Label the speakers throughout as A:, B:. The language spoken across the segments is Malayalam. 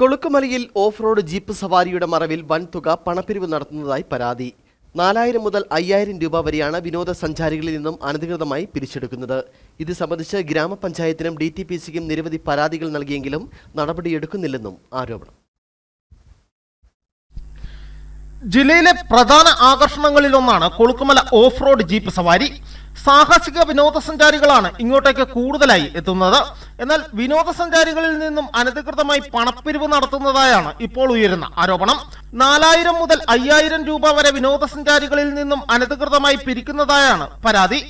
A: കൊളുക്കുമലയിൽ ഓഫ് റോഡ് ജീപ്പ് സവാരിയുടെ മറവിൽ വൻതുക പണപ്പിരിവ് നടത്തുന്നതായി പരാതി. നാലായിരം മുതൽ അയ്യായിരം രൂപ വരെയാണ് വിനോദസഞ്ചാരികളിൽ നിന്നും അനധികൃതമായി പിരിച്ചെടുക്കുന്നത്. ഇത് സംബന്ധിച്ച് ഗ്രാമപഞ്ചായത്തിനും ഡി നിരവധി പരാതികൾ നൽകിയെങ്കിലും നടപടിയെടുക്കുന്നില്ലെന്നും ആരോപണം.
B: ജില്ലയിലെ പ്രധാന ആകർഷണങ്ങളിലൊന്നാണ് കൊളുക്കുമല ഓഫ് റോഡ് ജീപ്പ് സവാരി. സാഹസിക വിനോദസഞ്ചാരികളാണ് ഇങ്ങോട്ടേക്ക് കൂടുതലായി എത്തുന്നത്. എന്നാൽ വിനോദസഞ്ചാരികളിൽ നിന്നും അനധികൃതമായി പണപ്പിരിവ് നടത്തുന്നതായാണ് ഇപ്പോൾ ഉയരുന്ന ആരോപണം. നാലായിരം മുതൽ അയ്യായിരം രൂപ വരെ വിനോദസഞ്ചാരികളിൽ നിന്നും അനധികൃതമായി പിരിക്കുന്നതായാണ് പരാതി.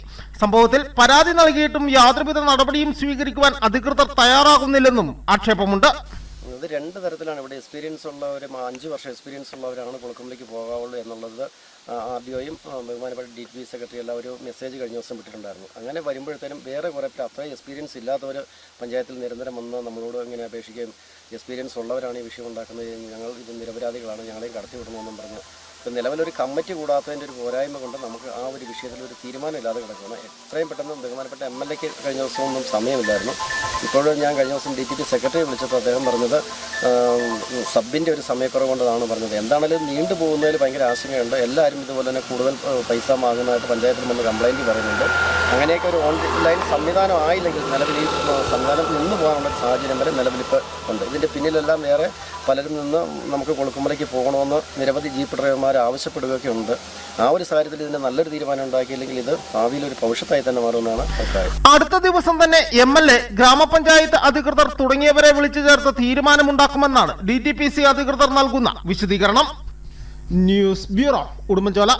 B: സംഭവത്തിൽ പരാതി നൽകിയിട്ടും യാതൊരുവിധ നടപടിയും സ്വീകരിക്കുവാൻ അധികൃതർ തയ്യാറാകുന്നില്ലെന്നും ആക്ഷേപമുണ്ട്.
C: ഇത് രണ്ട് തരത്തിലാണ് ഇവിടെ എക്സ്പീരിയൻസ് ഉള്ളവരും അഞ്ച് വർഷം എക്സ്പീരിയൻസ് ഉള്ളവരാണ് കുളക്കുമ്പലേക്ക് പോകാവുള്ളൂ എന്നുള്ളത് ആർ ഡി ഒയും ബഹുമാനപ്പെട്ട ഡി പി സെക്രട്ടറി എല്ലാം ഒരു മെസ്സേജ് കഴിഞ്ഞ ദിവസം വിട്ടിട്ടുണ്ടായിരുന്നു. അങ്ങനെ വരുമ്പോഴത്തേനും വേറെ കുറേ പേർ അത്രയും എക്സ്പീരിയൻസ് ഇല്ലാത്തവർ പഞ്ചായത്തിൽ നിരന്തരം വന്ന് നമ്മളോട് ഇങ്ങനെ അപേക്ഷിക്കുകയും എക്സ്പീരിയൻസ് ഉള്ളവരാണ് ഈ വിഷയം ഉണ്ടാക്കുന്നത്. ഞങ്ങൾ ഇത് നിരപരാധികളാണ് ഞങ്ങളെയും കടത്തി വിടണമെന്നും പറഞ്ഞ്. ഇപ്പം നിലവിലൊരു കമ്മിറ്റി കൂടാത്തതിന്റെ ഒരു പോരായ്മ കൊണ്ട് നമുക്ക് ആ ഒരു വിഷയത്തിൽ ഒരു തീരുമാനമില്ലാതെ കിടക്കുകയാണ്. എത്രയും പെട്ടെന്ന് ബഹുമാനപ്പെട്ട എം എൽ എക്ക് കഴിഞ്ഞ ദിവസമൊന്നും സമയമില്ലായിരുന്നു. ഇപ്പോഴും ഞാൻ കഴിഞ്ഞ ദിവസം ഡി ടി പി സെക്രട്ടറി വിളിച്ചപ്പോൾ അദ്ദേഹം പറഞ്ഞത് സബിന്റെ ഒരു സമയക്കുറവ് കൊണ്ടതാണ് പറഞ്ഞത്. എന്താണെങ്കിലും നീണ്ടു പോകുന്നതിൽ ഭയങ്കര ആശങ്കയുണ്ട്. എല്ലാവരും ഇതുപോലെ തന്നെ കൂടുതൽ പൈസ വാങ്ങുന്നതായിട്ട് പഞ്ചായത്തിൽ നിന്ന് കംപ്ലയിന്റ് പറയുന്നുണ്ട്. അങ്ങനെയൊക്കെ ഒരു ഓൺലൈൻ സംവിധാനം ആയില്ലെങ്കിൽ നിലവിൽ ഈ സംവിധാനം നിന്ന് പോകാനുള്ള സാഹചര്യം വരെ നിലവിലിപ്പോൾ ഉണ്ട്. ഇതിന്റെ പിന്നിലെല്ലാം വേറെ പലരും നിന്ന് നമുക്ക് കൊളുക്കുമലയ്ക്ക് പോകണമെന്ന് നിരവധി ജീപ്പ് ഡ്രൈവർമാർ ആവശ്യപ്പെടുകയൊക്കെ ഉണ്ട്. ആ ഒരു സാഹചര്യത്തിൽ ഇതിന് നല്ലൊരു തീരുമാനം ഉണ്ടാക്കിയില്ലെങ്കിൽ ഇത് ഭാവിയിൽ ഒരു ഭവിഷ്യത്തായി തന്നെ മാറുമെന്നാണ് അഭിപ്രായം.
B: അടുത്ത ദിവസം തന്നെ എം എൽ എ ഗ്രാമപഞ്ചായത്ത് അധികൃതർ തുടങ്ങിയവരെ വിളിച്ചു ചേർത്ത് തീരുമാനമുണ്ടാക്കുമെന്നാണ് ഡി ടി പി സി അധികൃതർ നൽകുന്ന വിശദീകരണം. News bureau Udumbanchola.